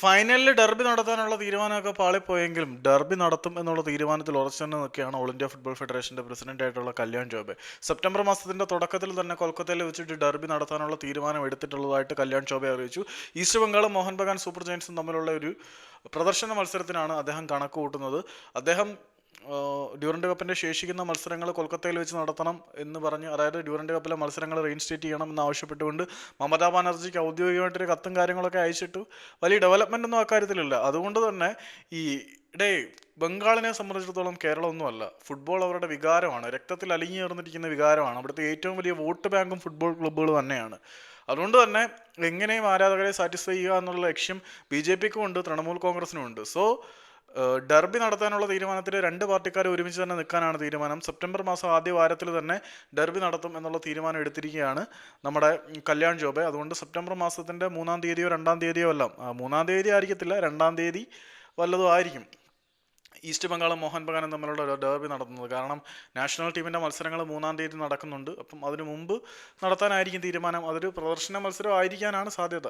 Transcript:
ഫൈനലിൽ ഡെർബി നടത്താനുള്ള തീരുമാനമൊക്കെ പാളിപ്പോയെങ്കിലും ഡെർബി നടത്തും എന്നുള്ള തീരുമാനത്തിൽ ഉറച്ചു തന്നെ നിൽക്കുകയാണ് ഓൾ ഇന്ത്യ ഫുട്ബോൾ ഫെഡറേഷന്റെ പ്രസിഡന്റ് ആയിട്ടുള്ള കല്യാൺ ചോബെ സെപ്റ്റംബർ മാസത്തിന്റെ തുടക്കത്തിൽ തന്നെ കൊൽക്കത്തയിൽ വെച്ചിട്ട് ഡെർബി നടത്താനുള്ള തീരുമാനം എടുത്തിട്ടുള്ളതായിട്ട് കല്യാൺ ജോബെ അറിയിച്ചു. ഈസ്റ്റ് ബംഗാളും മോഹൻ ബഗാൻ സൂപ്പർ ജയൻസും തമ്മിലുള്ള ഒരു പ്രദർശന മത്സരത്തിനാണ് അദ്ദേഹം കണക്ക് കൂട്ടുന്നത് അദ്ദേഹം ഡ്യൂറന്റ് കപ്പിന്റെ ശേഷിക്കുന്ന മത്സരങ്ങൾ കൊൽക്കത്തയിൽ വെച്ച് നടത്തണം എന്ന് പറഞ്ഞ് അതായത് ഡ്യൂറന്റ് കപ്പിലെ മത്സരങ്ങൾ റീഇൻസ്റ്റേറ്റ് ചെയ്യണം എന്ന് ആവശ്യപ്പെട്ടുകൊണ്ട് മമതാ ബാനർജിക്ക് ഔദ്യോഗികമായിട്ടൊരു കത്തും കാര്യങ്ങളൊക്കെ അയച്ചിട്ടു. വലിയ ഡെവലപ്മെന്റ് ഒന്നും അക്കാര്യത്തിലില്ല അതുകൊണ്ട് തന്നെ ഈ ഡേ ബംഗാളിനെ സംബന്ധിച്ചിടത്തോളം കേരളം ഒന്നുമല്ല ഫുട്ബോൾ അവരുടെ വികാരമാണ്. രക്തത്തിൽ അലിഞ്ഞു ചേർന്നിരിക്കുന്ന വികാരമാണ്. അവിടുത്തെ ഏറ്റവും വലിയ വോട്ട് ബാങ്കും ഫുട്ബോൾ ക്ലബ്ബുകൾ തന്നെയാണ്. അതുകൊണ്ട് തന്നെ എങ്ങനെയും ആരാധകരെ സാറ്റിസ്ഫൈ ചെയ്യുക എന്നുള്ള ലക്ഷ്യം ബി ജെ പിക്കും ഉണ്ട് തൃണമൂൽ കോൺഗ്രസിനും ഉണ്ട്. സോ ഡെർബി നടത്താനുള്ള തീരുമാനത്തിൽ രണ്ട് പാർട്ടിക്കാർ ഒരുമിച്ച് തന്നെ നിൽക്കാനാണ് തീരുമാനം. സെപ്റ്റംബർ മാസം ആദ്യ വാരത്തിൽ തന്നെ ഡർബി നടത്തും എന്നുള്ള തീരുമാനം എടുത്തിരിക്കുകയാണ് നമ്മുടെ കല്യാൺ ജോബെ. അതുകൊണ്ട് സെപ്റ്റംബർ മാസത്തിന്റെ മൂന്നാം തീയതിയോ രണ്ടാം തീയതിയോ എല്ലാം മൂന്നാം തീയതി ആയിരിക്കത്തില്ല രണ്ടാം തീയതി വല്ലതും ആയിരിക്കും. ഈസ്റ്റ് ബംഗാളും മോഹൻ ബഗാനും തമ്മിലുള്ള ഡെർബി നടത്തുന്നത്. കാരണം നാഷണൽ ടീമിന്റെ മത്സരങ്ങൾ മൂന്നാം തീയതി നടക്കുന്നുണ്ട്. അപ്പം അതിനു മുമ്പ് നടത്താനായിരിക്കും തീരുമാനം. അതൊരു പ്രദർശന മത്സരം ആയിരിക്കാനാണ് സാധ്യത.